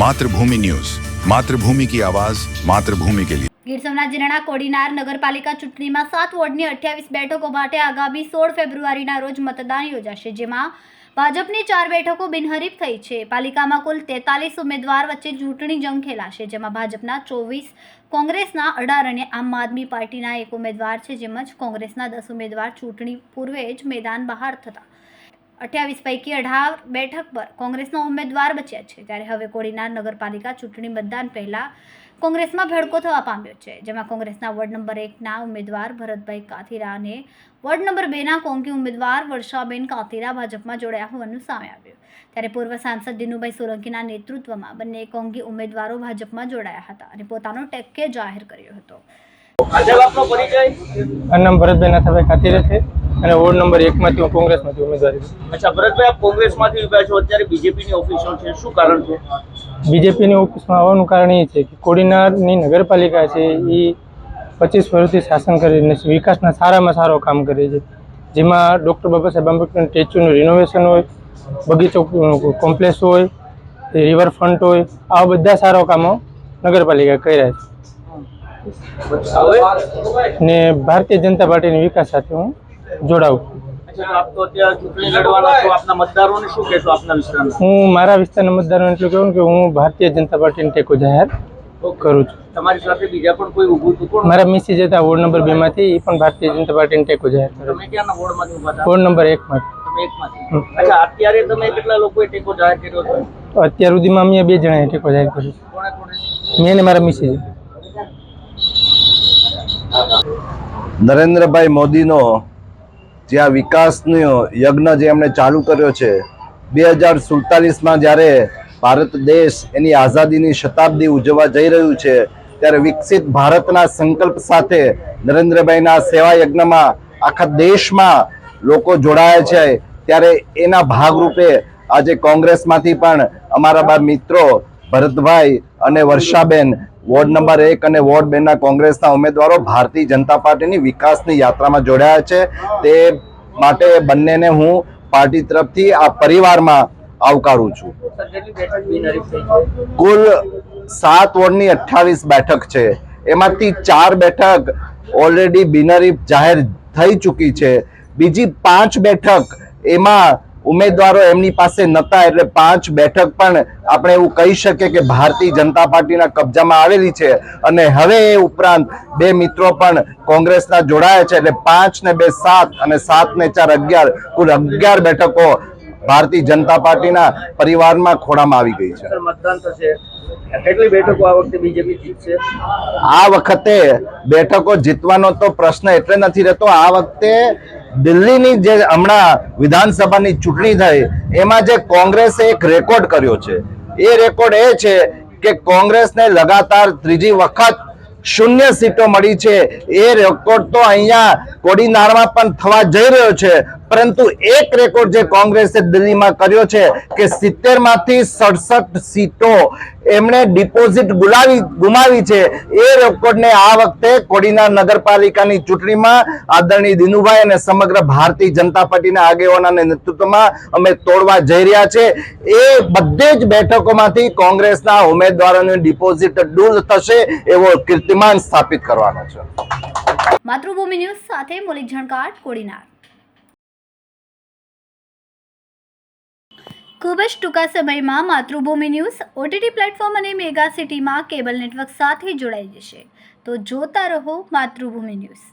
Mathrubhumi news. Mathrubhumi કી આવાજ, માતૃભૂમિ કે લીએ ગીર સોમનાથ જિલ્લાના કોડીનાર નગરપાલિકા ચૂંટણીમાં સાત વોર્ડની અઠ્યાવીસ બેઠકો માટે આગામી સોળ ફેબ્રુઆરીના રોજ મતદાન યોજાશે, જેમાં ભાજપની ચાર બેઠકો બિનહરીફ થઈ છે. પાલિકામાં કુલ તેતાલીસ ઉમેદવાર વચ્ચે ચૂંટણી જંગ ખેલાશે, જેમાં ભાજપના ચોવીસ, કોંગ્રેસના અઢાર અને આમ આદમી પાર્ટીના એક ઉમેદવાર છે, જેમ જ કોંગ્રેસના દસ ઉમેદવાર ચૂંટણી પૂર્વે જ મેદાન બહાર થતા અઠ્યાવીસ પૈકી અઢાર બેઠક પર કોંગ્રેસના ઉમેદવાર બચ્યા છે. ત્યારે હવે કોડીનાર નગરપાલિકા ચૂંટણી મતદાન પહેલા કોંગ્રેસમાં ભેડકો થવા પામ્યો છે જેમાં કોંગ્રેસના વોર્ડ નંબર એકના ઉમેદવાર ભરતભાઈ કાથીરા અને વોર્ડ નંબર બેના કોંગી ઉમેદવાર વર્ષાબેન કાથીરા ભાજપમાં જોડાયા હોવાનું સામે આવ્યું. ત્યારે પૂર્વ સાંસદ દિનુભાઈ સોલંકીના નેતૃત્વમાં બંને કોંગી ઉમેદવારો ભાજપમાં જોડાયા હતા અને પોતાનો ટેકે જાહેર કર્યો હતો. આજે આપનો પરિચય? મારું નામ ભરતભાઈ નાથાભાઈ કાથીરા છે. અને વોર્ડ નંબર એકમાંથી હું કોંગ્રેસમાંથી ઉમેદવારી અચ્છા ભરતભાઈ આપ કોંગ્રેસમાંથી ઊભા છો. અત્યારે બીજેપીની ઓફિસો છે. શું કારણ છે? બીજેપીની ઓફિસમાં આવવાનું કારણ એ છે કે કોડીનારની નગરપાલિકા છે એ પચીસ વર્ષથી શાસન કરીને વિકાસના સારામાં સારો કામ કરે છે. જેમાં ડૉક્ટર બાબા સાહેબ આંબેડકર સ્ટેચ્યુનું રિનોવેશન હોય બગીચો કોમ્પ્લેક્સ હોય રિવરફ્રન્ટ હોય આવા બધા સારા કામો નગરપાલિકા કર્યા છે. ને ભારતીય જનતા પાર્ટીની વિકાસ સાથે હું જોડાઉં છું અચ્છા તો આપ તો અત્યારે ચૂંટણી લડવાના છો. આપના મતદારોને શું કહેશો આપના વિસ્તારના હું મારા વિસ્તારના મતદારોને એટલું કહું કે હું ભારતીય જનતા પાર્ટીને ટેકો જાહેર કરું છું. તમારી સાથે બીજા પણ કોઈ ઊભું હતું મારા મિસિસ હતા વોર્ડ નંબર બે માંથી એ પણ ભારતીય જનતા પાર્ટીને ટેકો જાહેર કરે. તમે ક્યાંના વોર્ડમાંથી ઊભા હતા? વોર્ડ નંબર એક માંથી. અચ્છા અત્યારે તમે કેટલા લોકોએ ટેકો જાહેર કર્યો છે? તો અત્યાર સુધીમાં અમે બે જણાએ ટેકો જાહેર કર્યો છે. મેં ને મારા મિસિસ નરેન્દ્રભાઈ મોદીનો જે આ વિકાસનો યજ્ઞ જે એમણે ચાલુ કર્યો છે, બે હજાર સુડતાલીસમાં જ્યારે ભારત દેશ એની આઝાદીની શતાબ્દી ઉજવવા જઈ રહ્યું છે, ત્યારે વિકસિત ભારતના સંકલ્પ સાથે નરેન્દ્રભાઈના સેવા યજ્ઞમાં આખા દેશમાં લોકો જોડાયા છે. ત્યારે એના ભાગરૂપે આજે કોંગ્રેસમાંથી પણ અમારા બા મિત્રો ભરતભાઈ અને વર્ષાબેન, વોર્ડ નંબર એક અને વોર્ડ બે ના કોંગ્રેસના ઉમેદવારો ભારતીય જનતા પાર્ટીની વિકાસની યાત્રામાં જોડાયા છે. તે માટે બંનેને હું પાર્ટી તરફથી આ પરિવારમાં આવકારું છું. કુલ સાત વોર્ડની અઠ્ઠાવીસ બેઠક છે. એમાંથી ચાર બેઠક ઓલરેડી બિનહરીફ જાહેર થઈ ચૂકી છે. બીજી પાંચ બેઠક એમાં ઉમેદવારો એમની પાસે નતા એટલે પાંચ બેઠક પણ આપણે એવું કહી શકીએ કે ભારતીય જનતા પાર્ટીના કબજામાં આવેલી છે. અને હવે એ ઉપરાંત બે મિત્રો પણ કોંગ્રેસના જોડાયા છે એટલે પાંચ ને બે સાત અને સાત ને ચાર અગિયાર. કુલ અગિયાર બેઠકો ભારતીય જનતા પાર્ટીના પરિવારમાં ખોડામાં આવી ગઈ છે. મતદાન થશે. કેટલી બેઠકો આ વખતે બીજેપી જીતશે આ વખતે બેઠકો જીતવાનો તો પ્રશ્ન એટલે નથી રહેતો. આ વખતે દિલ્હીની જે હમણાં વિધાનસભાની ચૂંટણી થઈ એમાં જે કોંગ્રેસે એક રેકોર્ડ કર્યો છે. એ રેકોર્ડ એ છે કે કોંગ્રેસને લગાતાર ત્રીજી વખત શૂન્ય સીટો મળી છે. એ રેકોર્ડ તો અહીંયા કોડીનારમાં પણ થવા જઈ રહ્યો છે. પરંતુ એક રેકોર્ડ જે કોંગ્રેસે દિલ્હીમાં કર્યો છે કે સિત્તેરમાંથી સડસઠ સીટો એમણે ડિપોઝિટ ગુલાવી, ગુમાવી છે. એ રેકોર્ડને આ વખતે કોડીનાર નગરપાલિકાની ચૂંટણીમાં આદરણીય દિનુભાઈ અને સમગ્ર ભારતીય જનતા પાર્ટીના આગેવાનોના નેતૃત્વમાં અમે તોડવા જઈ રહ્યા છે. એ બધે જ બેઠકોમાંથી કોંગ્રેસના ઉમેદવારોની ડિપોઝિટ ડૂલ થશે એવો કીર્તિમાન સ્થાપિત કરવાનો છે. માતૃભૂમિ ન્યૂઝ સાથે મોલિક ઝણકાટ કોડીનાર. ખૂબ જ ટૂંકા સમયમાં માતૃભૂમિ ન્યૂઝ ઓટીટી પ્લેટફોર્મ અને મેગા સિટીમાં કેબલ નેટવર્ક સાથે જોડાઈ જશે. તો જોતા રહો માતૃભૂમિ ન્યૂઝ.